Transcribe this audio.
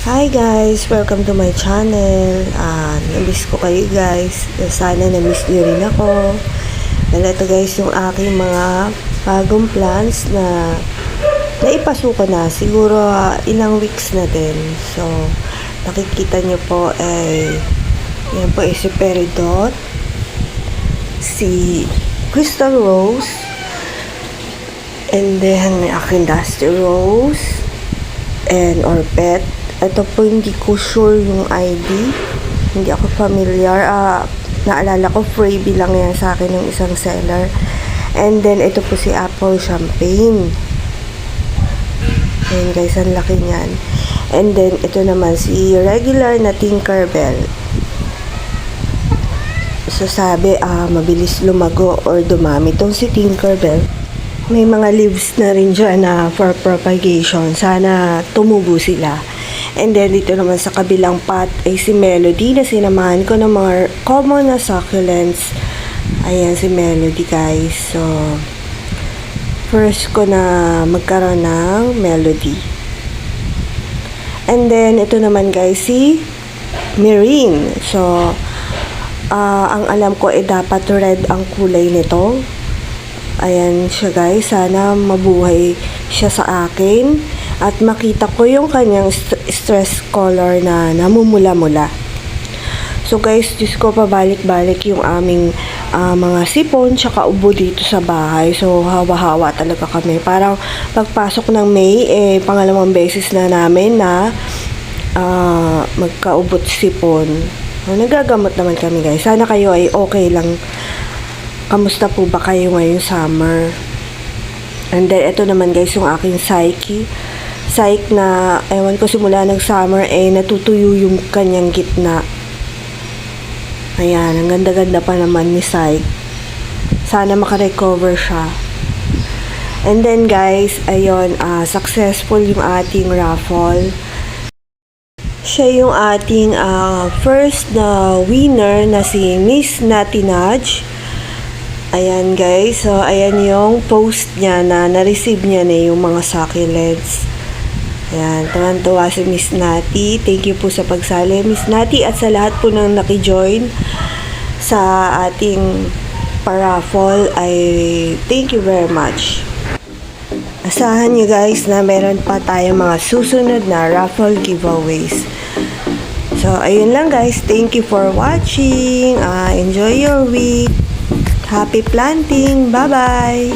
Hi guys! Welcome to my channel. Ah, na-miss ko kayo guys. Sana na-miss niyo rin ako. Dahil ito guys yung aking mga bagong plans na naipasuko na. Siguro ah, ilang weeks na din. So, nakikita niyo po ay yan po ay si Peridot, si Crystal Rose, and then aking Dusty Rose, and or pet. Ito po hindi ko sure yung ID. Hindi ako familiar. Ah, naalala ko freebie lang yan sa akin ng isang seller. And then ito po si Apple Champagne. Ayan guys, ang laki niyan. And then ito naman si regular na Tinkerbell. So sabi, ah, mabilis lumago or dumami tong si Tinkerbell. May mga leaves na rin dyan na for propagation. Sana tumubo sila. And then dito naman sa kabilang pot ay si Melody na sinamahan ko ng mga common na succulents. Ayan si Melody guys. So, first ko na magkaroon ng Melody. And then ito naman guys si Marine. So, ah, ang alam ko ay dapat red ang kulay nito. Ayan siya guys. Sana mabuhay siya sa akin. At makita ko yung kanyang st- stress color na namumula-mula. So guys, Diyos ko pabalik-balik yung aming ah, mga sipon tsaka ubo dito sa bahay. So hawa-hawa talaga kami. Parang pagpasok ng May, eh, pangalawang beses na namin na ah, magkaubot sipon. So, nagagamot naman kami guys. Sana kayo ay okay lang. Kamusta po ba kayo ngayong summer? And then, ito naman guys, yung aking psyche. Psyche na, ewan ko simula ng summer, eh, natutuyo yung kanyang gitna. Ayan, ang ganda-ganda pa naman ni Psyche. Sana makarecover siya. And then guys, ayun, ah, successful yung ating raffle. Siya yung ating ah, first na winner na si Miss Natinaj. Ayan guys, so ayan yung post niya na na-receive niya na yung mga succulents. Ayan, tuwan-tuwa si Miss Nati. Thank you po sa pagsali, Miss Nati, at sa lahat po ng nakijoin sa ating paraffle ay thank you very much. Asahan nyo guys na meron pa tayong mga susunod na raffle giveaways. So, ayun lang guys. Thank you for watching. Ah, enjoy your week. Happy planting. Bye-bye.